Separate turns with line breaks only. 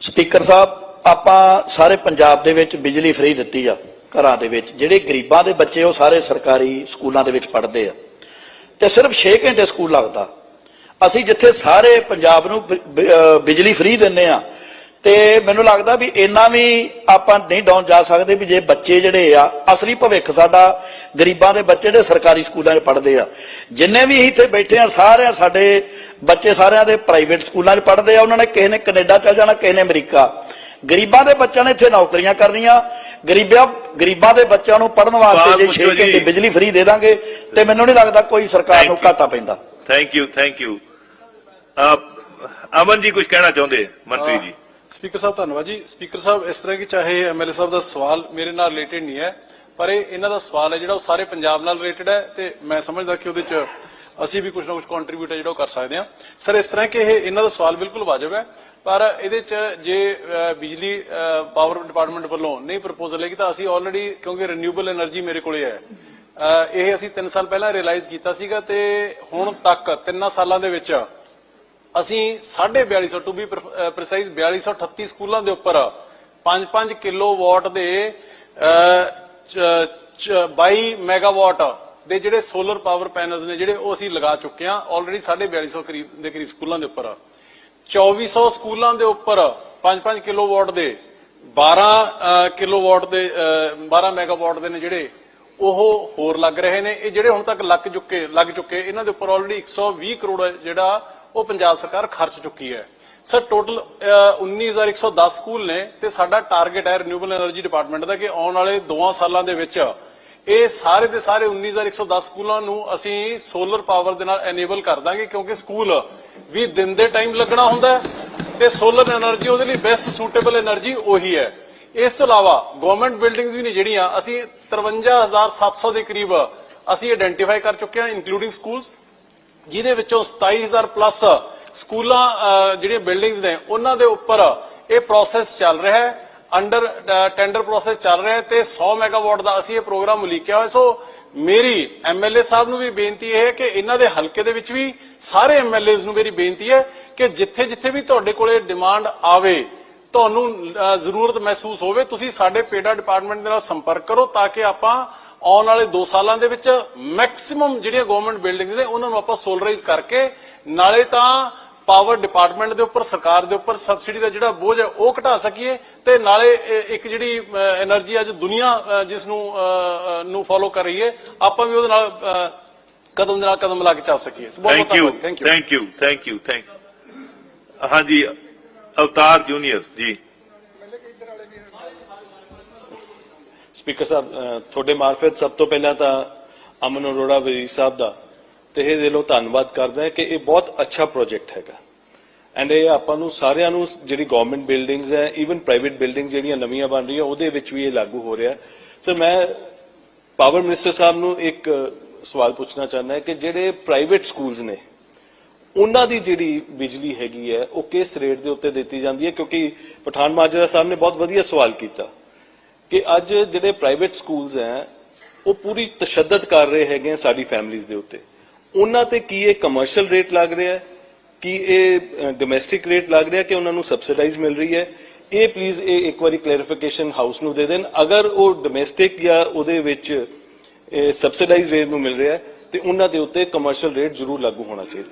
Speaker ਸਾਹਿਬ, ਆਪਾਂ ਸਾਰੇ ਪੰਜਾਬ ਦੇ ਵਿੱਚ ਬਿਜਲੀ ਫ੍ਰੀ ਦਿੱਤੀ ਆ ਘਰਾਂ ਦੇ ਵਿੱਚ। ਜਿਹੜੇ ਗਰੀਬਾਂ ਦੇ ਬੱਚੇ ਉਹ ਸਾਰੇ ਸਰਕਾਰੀ ਸਕੂਲਾਂ ਦੇ ਵਿੱਚ ਪੜ੍ਹਦੇ ਆ। ਤੇ ਸਿਰਫ 6 ਘੰਟੇ ਸਕੂਲ ਲੱਗਦਾ। ਅਸੀਂ ਜਿੱਥੇ ਸਾਰੇ ਪੰਜਾਬ ਨੂੰ ਬਿਜਲੀ ਫ੍ਰੀ ਦਿੰਨੇ ਆ ਤੇ ਮੈਨੂੰ ਲੱਗਦਾ ਵੀ ਇੰਨਾ ਵੀ ਆਪਾਂ ਨਹੀਂ ਡਾਊਨ ਜਾ ਸਕਦੇ ਵੀ ਜੇ ਬੱਚੇ ਜਿਹੜੇ ਆ ਅਸਲੀ ਭਵਿੱਖ ਸਾਡਾ ਗਰੀਬਾਂ ਦੇ ਬੱਚੇ ਜਿਹੜੇ ਸਰਕਾਰੀ ਸਕੂਲਾਂ 'ਚ ਪੜ੍ਹਦੇ ਆ। ਜਿੰਨੇ ਵੀ ਇੱਥੇ ਬੈਠੇ ਆ ਸਾਰੇ ਸਾਡੇ ਬੱਚੇ ਸਾਰਿਆਂ ਦੇ ਪ੍ਰਾਈਵੇਟ ਸਕੂਲਾਂ 'ਚ ਪੜ੍ਹਦੇ ਆ ਉਹਨਾਂ ਨੇ ਕਿਸੇ ਨੇ ਕੈਨੇਡਾ ਚਲ ਜਾਣਾ ਕਿਸੇ ਨੇ ਅਮਰੀਕਾ। ਗਰੀਬਾਂ ਦੇ ਬੱਚਿਆਂ ਨੇ ਇੱਥੇ ਨੌਕਰੀਆਂ ਕਰਨੀਆਂ ਗਰੀਬਾਂ ਗਰੀਬਾਂ ਦੇ ਬੱਚਿਆਂ ਨੂੰ ਪੜ੍ਹਨ ਵਾਸਤੇ ਜੇ
ਪੁੱਛੋ
6 ਘੰਟੇ। ਬਿਜਲੀ ਫ੍ਰੀ ਦੇ ਦਾਂਗੇ ਤੇ ਮੈਨੂੰ ਨਹੀਂ ਲੱਗਦਾ ਕੋਈ ਸਰਕਾਰ ਨੂੰ. ਘਾਟਾ ਪੈਂਦਾ।
Thank you thank you Aman ji ਕੁਝ ਕਹਿਣਾ ਚਾਹੁੰਦੇ? ਮੰਤਰੀ ਜੀ।
ਸਪੀਕਰ ਸਾਹਿਬ, ਧੰਨਵਾਦ ਜੀ। ਸਪੀਕਰ ਸਾਹਿਬ, ਇਸ ਤਰ੍ਹਾਂ ਕਿ ਚਾਹੇ ਐਮਐਲਏ ਸਾਹਿਬ ਦਾ ਸਵਾਲ ਮੇਰੇ ਨਾਲ ਰਿਲੇਟਡ ਨਹੀਂ ਹੈ, ਪਰ ਇਹ ਇਹਨਾਂ ਦਾ ਸਵਾਲ ਹੈ ਜਿਹੜਾ ਉਹ ਸਾਰੇ ਪੰਜਾਬ ਨਾਲ ਰਿਲੇਟਡ ਹੈ ਤੇ ਮੈਂ ਸਮਝਦਾ ਕਿ ਉਹਦੇ 'ਚ ਅਸੀਂ ਵੀ ਕੁਝ ਨਾ ਕੁਝ ਕੰਟਰੀਬਿਊਟ ਹੈ ਜਿਹੜਾ ਉਹ ਕਰ ਸਕਦੇ ਹਾਂ। ਸਰ ਇਸ ਤਰ੍ਹਾਂ ਕਿ ਇਹ ਇਹਨਾਂ ਦਾ ਸਵਾਲ ਬਿਲਕੁਲ ਵਾਜਬ ਹੈ, ਪਰ ਇਹਦੇ 'ਚ ਜੇ ਬਿਜਲੀ ਪਾਵਰ ਡਿਪਾਰਟਮੈਂਟ ਵੱਲੋਂ ਨਹੀਂ ਪ੍ਰਪੋਜ਼ਲ ਹੈਗੀ ਤਾਂ ਅਸੀਂ ਆਲਰੇਡੀ ਕਿਉਂਕਿ ਰੀਨਿਊਏਬਲ એનર્ਜੀ ਮੇਰੇ ਕੋਲੇ ਹੈ ਇਹ ਅਸੀਂ 3 ਸਾਲ ਪਹਿਲਾਂ ਰਿਅਲਾਈਜ਼ ਕੀਤਾ ਸੀਗਾ ਤੇ ਹੁਣ ਤੱਕ 3 ਸਾਲਾਂ ਦੇ ਵਿੱਚ ਅਸੀਂ 4250 ਟੂ ਬੀ ਪ੍ਰੀਸਾਈਜ਼ 4238 ਸਕੂਲਾਂ ਦੇ ਉੱਪਰ 5-5 ਕਿਲੋ ਦੇ 22 ਮੈਗਾਵਾਟ ਦੇ ਜਿਹੜੇ ਸੋਲਰ ਪਾਵਰ ਪੈਨਲਸ ਨੇ ਜਿਹੜੇ ਉਹ ਅਸੀਂ ਲਗਾ ਚੁੱਕੇ ਹਾਂ ਆਲਰੇਡੀ 4250 ਕਰੀਬ ਦੇ ਕਰੀਬ ਸਕੂਲਾਂ ਦੇ ਉੱਪਰ। 2400 ਸਕੂਲਾਂ ਦੇ ਉੱਪਰ 5-5 ਕਿਲੋ ਵਾਟ ਦੇ 12 ਅਹ, ਕਿਲੋ ਵਾਟ ਦੇ ਅਹ, 12 ਮੈਗਾਵਾਟ ਦੇ ਨੇ ਜਿਹੜੇ ਉਹ ਹੋਰ ਲੱਗ ਰਹੇ ਨੇ। ਇਹ ਜਿਹੜੇ ਹੁਣ ਤੱਕ ਲੱਗ ਚੁੱਕੇ ਲੱਗ ਚੁੱਕੇ ਇਹਨਾਂ ਦੇ ਉੱਪਰ ਆਲਰੇਡੀ 120 ਕਰੋੜ ਜਿਹੜਾ ਉਹ ਪੰਜਾਬ ਸਰਕਾਰ ਖਰਚ ਚੁੱਕੀ ਹੈ। ਸਰ ਟੋਟਲ 19110 ਸਕੂਲ ਨੇ ਤੇ ਸਾਡਾ ਟਾਰਗੇਟ ਹੈ ਰਿਨਿਊਏਬਲ એનર્ਜੀ ਡਿਪਾਰਟਮੈਂਟ ਦਾ ਕਿ ਆਉਣ ਵਾਲੇ 2 ਸਾਲਾਂ ਦੇ ਵਿੱਚ ਇਹ ਸਾਰੇ ਦੇ ਸਾਰੇ 19110 ਸਕੂਲਾਂ ਨੂੰ ਅਸੀਂ ਸੋਲਰ ਪਾਵਰ ਦੇ ਨਾਲ ਐਨੇਬਲ ਕਰ ਦਾਂਗੇ ਕਿਉਂਕਿ ਸਕੂਲ ਵੀ ਦਿਨ ਦੇ ਟਾਈਮ ਲੱਗਣਾ ਹੁੰਦਾ ਤੇ ਸੋਲਰ એનર્ਜੀ ਉਹਦੇ ਲਈ ਬੈਸਟ ਸੂਟੇਬਲ એનર્ਜੀ ਉਹੀ ਹੈ। ਇਸ ਤੋਂ ਇਲਾਵਾ ਗਵਰਨਮੈਂਟ ਬਿਲਡਿੰਗਸ ਵੀ ਨੇ ਜਿਹੜੀਆਂ, ਅਸੀਂ 53700 ਦੇ ਕਰੀਬ ਅਸੀਂ ਆਈਡੈਂਟੀਫਾਈ ਕਰ ਚੁੱਕੇ ਹਾਂ ਇਨਕਲੂਡਿੰਗ ਸਕੂਲਸ ਜਿਹਦੇ ਵਿੱਚੋਂ 27000 ਪਲੱਸ ਸਕੂਲਾਂ ਜਿਹੜੀਆਂ ਬਿਲਡਿੰਗਸ ਨੇ, ਉਹਨਾਂ ਦੇ ਉੱਪਰ ਇਹ ਪ੍ਰੋਸੈਸ ਚੱਲ ਰਿਹਾ ਹੈ। ਅੰਡਰ ਟੈਂਡਰ ਪ੍ਰੋਸੈਸ ਚੱਲ ਰਿਹਾ ਹੈ ਤੇ 100 ਮੈਗਾਵਾਟ ਦਾ ਅਸੀਂ ਇਹ ਪ੍ਰੋਗਰਾਮ ਉਲੀਕਿਆ ਹੋਇਆ। ਸੋ ਮੇਰੀ ਐਮਐਲਏ ਸਾਹਿਬ ਨੂੰ ਵੀ ਬੇਨਤੀ ਇਹ ਹੈ ਕਿ ਇਹਨਾਂ ਦੇ ਹਲਕੇ ਦੇ ਵਿੱਚ ਵੀ ਸਾਰੇ ਐਮਐਲਏਜ਼ ਨੂੰ ਮੇਰੀ ਬੇਨਤੀ ਹੈ ਕਿ ਜਿੱਥੇ ਜਿੱਥੇ ਵੀ ਤੁਹਾਡੇ ਕੋਲੇ ਡਿਮਾਂਡ ਆਵੇ, ਤੁਹਾਨੂੰ ਜ਼ਰੂਰਤ ਮਹਿਸੂਸ ਹੋਵੇ, ਤੁਸੀਂ ਸਾਡੇ ਪੇਡਾ ਡਿਪਾਰਟਮੈਂਟ ਦੇ ਨਾਲ ਸੰਪਰਕ ਕਰੋ ਤਾਂ ਕਿ ਆਪਾਂ ਆਉਣ ਵਾਲੇ 2 ਸਾਲਾਂ ਦੇ ਵਿੱਚ ਮੈਕਸਿਮਮ ਜਿਹੜੀਆਂ ਗਵਰਨਮੈਂਟ ਬਿਲਡਿੰਗਸ ਨੇ ਉਹਨਾਂ ਨੂੰ ਆਪਾਂ ਸੋਲਰਾਈਜ਼ ਕਰਕੇ ਨਾਲੇ ਤਾਂ ਪਾਵਰ ਡਿਪਾਰਟਮੈਂਟ ਦੇ ਉੱਪਰ ਸਰਕਾਰ ਦੇ ਉੱਪਰ ਸਬਸਿਡੀ ਦਾ ਜਿਹੜਾ ਬੋਝ ਹੈ ਉਹ ਘਟਾ ਸਕੀਏ ਤੇ ਨਾਲੇ ਇੱਕ ਜਿਹੜੀ એનર્ਜੀ ਅੱਜ ਦੁਨੀਆ ਜਿਸ ਨੂੰ ਨੂੰ ਫੋਲੋ ਕਰ ਰਹੀ ਹੈ ਆਪਾਂ ਵੀ ਉਹਦੇ ਨਾਲ ਕਦਮ ਦੇ ਨਾਲ ਕਦਮ ਲਾ ਕੇ ਚੱਲ ਸਕੀਏ।
Thank you
thank you
thank you thank ਹਾਂਜੀ ਅਵਤਾਰ ਜੂਨੀਅਰ ਜੀ।
ਸਪੀਕਰ ਸਾਹਿਬ ਤੁਹਾਡੇ ਮਾਰਫਤ ਸਭ ਤੋਂ ਪਹਿਲਾਂ ਤਾਂ ਅਮਨ ਅਰੋੜਾ ਵਜ਼ੀਰ ਸਾਹਿਬ ਦਾ ਤਹਿ ਦਿਲੋਂ ਧੰਨਵਾਦ ਕਰਦਾ ਕਿ ਇਹ ਬਹੁਤ ਅੱਛਾ ਪ੍ਰੋਜੈਕਟ ਹੈਗਾ। ਐਂਡ ਇਹ ਆਪਾਂ ਨੂੰ ਸਾਰਿਆਂ ਨੂੰ ਜਿਹੜੀ ਗਵਰਨਮੈਂਟ ਬਿਲਡਿੰਗਸ ਹੈ ਇਵਨ ਪ੍ਰਾਈਵੇਟ ਬਿਲਡਿੰਗਸ ਜਿਹੜੀਆਂ ਨਵੀਆਂ ਬਣ ਰਹੀਆਂ, ਉਹਦੇ ਵਿੱਚ ਵੀ ਇਹ ਲਾਗੂ ਹੋ ਰਿਹਾ। ਸਰ ਮੈਂ ਪਾਵਰ ਮਿਨਿਸਟਰ ਸਾਹਿਬ ਨੂੰ ਇੱਕ ਸਵਾਲ ਪੁੱਛਣਾ ਚਾਹੁੰਦਾ ਹਾਂ ਕਿ ਜਿਹੜੇ ਪ੍ਰਾਈਵੇਟ ਸਕੂਲਸ ਨੇ, ਉਹਨਾਂ ਦੀ ਜਿਹੜੀ ਬਿਜਲੀ ਹੈਗੀ ਹੈ, ਉਹ ਕਿਸ ਰੇਟ ਦੇ ਉੱਤੇ ਦਿੱਤੀ ਜਾਂਦੀ ਹੈ? ਕਿਉਂਕਿ ਪਠਾਨ ਮਾਜਰਾ ਸਾਹਿਬ ਨੇ ਬਹੁਤ ਵਧੀਆ ਸਵਾਲ ਕੀਤਾ। ਕਿ ਅੱਜ ਜਿਹੜੇ ਪ੍ਰਾਈਵੇਟ ਸਕੂਲਸ ਹੈ, ਉਹ ਪੂਰੀ ਤਸ਼ੱਦਦ ਕਰ ਰਹੇ ਹੈਗੇ ਆ ਸਾਡੀ ਫੈਮਿਲੀਆਂ ਦੇ ਉੱਤੇ। ਉਹਨਾਂ ਤੇ ਕੀ ਇਹ ਕਮਰਸ਼ੀਅਲ ਰੇਟ ਲੱਗ ਰਿਹਾ ਹੈ? ਕੀ ਇਹ ਡੋਮੈਸਟਿਕ ਰੇਟ ਲੱਗ ਰਿਹਾ ਕਿ ਉਹਨਾਂ ਨੂੰ ਸਬਸਿਡਾਈਜ਼ ਮਿਲ ਰਹੀ ਹੈ? ਇਹ ਪਲੀਜ਼ ਇਹ ਇੱਕ ਵਾਰੀ ਕਲੈਰੀਫਿਕੇਸ਼ਨ ਹਾਊਸ ਨੂੰ ਦੇ ਦੇਣ। ਅਗਰ ਉਹ ਡੋਮੈਸਟਿਕ ਜਾਂ ਉਹਦੇ ਵਿੱਚ ਸਬਸਿਡਾਈਜ਼ ਰੇਟ ਨੂੰ ਮਿਲ ਰਿਹਾ ਹੈ, ਤੇ ਉਹਨਾਂ ਦੇ ਉੱਤੇ ਕਮਰਸ਼ੀਅਲ ਰੇਟ ਜ਼ਰੂਰ ਲਾਗੂ ਹੋਣਾ ਚਾਹੀਦਾ।